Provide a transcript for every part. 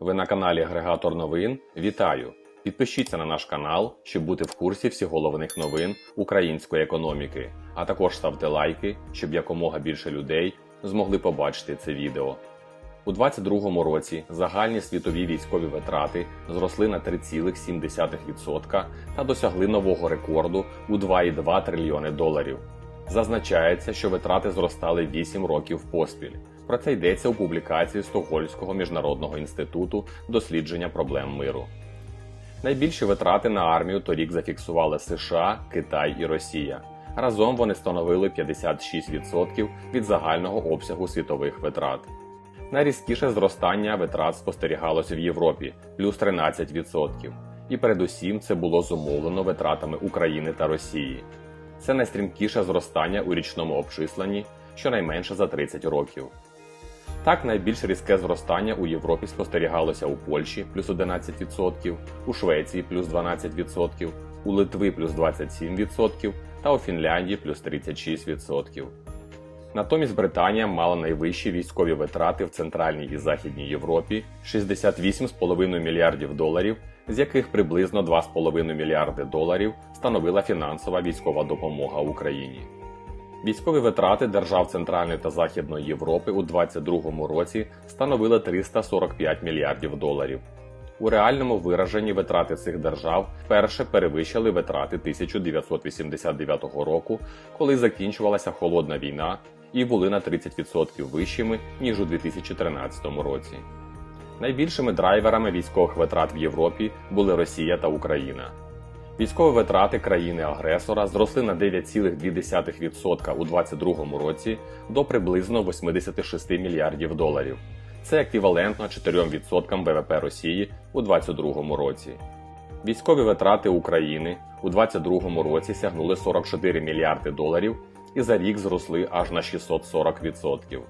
Ви на каналі Агрегатор новин. Вітаю! Підпишіться на наш канал, щоб бути в курсі всіх головних новин української економіки, а також ставте лайки, щоб якомога більше людей змогли побачити це відео. У 2022 році загальні світові військові витрати зросли на 3,7% та досягли нового рекорду у 2,2 трильйони доларів. Зазначається, що витрати зростали 8 років поспіль. Про це йдеться у публікації Стокгольмського міжнародного інституту дослідження проблем миру. Найбільші витрати на армію торік зафіксували США, Китай і Росія. Разом вони становили 56% від загального обсягу світових витрат. Найрізкіше зростання витрат спостерігалося в Європі плюс 13%. І передусім це було зумовлено витратами України та Росії. Це найстрімкіше зростання у річному обчисленні, щонайменше за 30 років. Так, найбільш різке зростання у Європі спостерігалося у Польщі плюс 11%, у Швеції плюс 12%, у Литви плюс 27% та у Фінляндії плюс 36%. Натомість Британія мала найвищі військові витрати в Центральній і Західній Європі 68,5 мільярдів доларів, з яких приблизно 2,5 мільярди доларів становила фінансова військова допомога Україні. Військові витрати держав Центральної та Західної Європи у 2022 році становили 345 мільярдів доларів. У реальному вираженні витрати цих держав вперше перевищили витрати 1989 року, коли закінчувалася холодна війна, і були на 30% вищими ніж у 2013 році. Найбільшими драйверами військових витрат в Європі були Росія та Україна. Військові витрати країни-агресора зросли на 9,2% у 2022 році до приблизно 86 мільярдів доларів. Це еквівалентно 4% ВВП Росії у 2022 році. Військові витрати України у 2022 році сягнули 44 мільярди доларів і за рік зросли аж на 640%.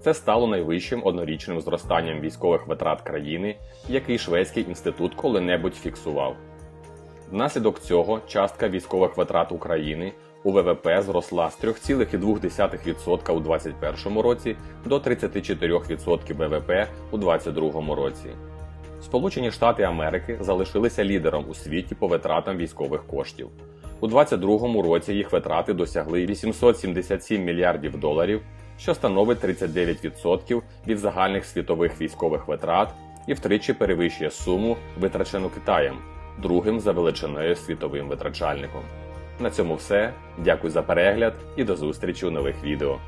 Це стало найвищим однорічним зростанням військових витрат країни, який Шведський інститут коли-небудь фіксував. Внаслідок цього частка військових витрат України у ВВП зросла з 3,2% у 2021 році до 34% ВВП у 2022 році. Сполучені Штати Америки залишилися лідером у світі по витратам військових коштів. У 2022 році їх витрати досягли 877 мільярдів доларів, що становить 39% від загальних світових військових витрат і втричі перевищує суму, витрачену Китаєм, другим за величиною світовим витрачальником. На цьому все. Дякую за перегляд і до зустрічі у нових відео.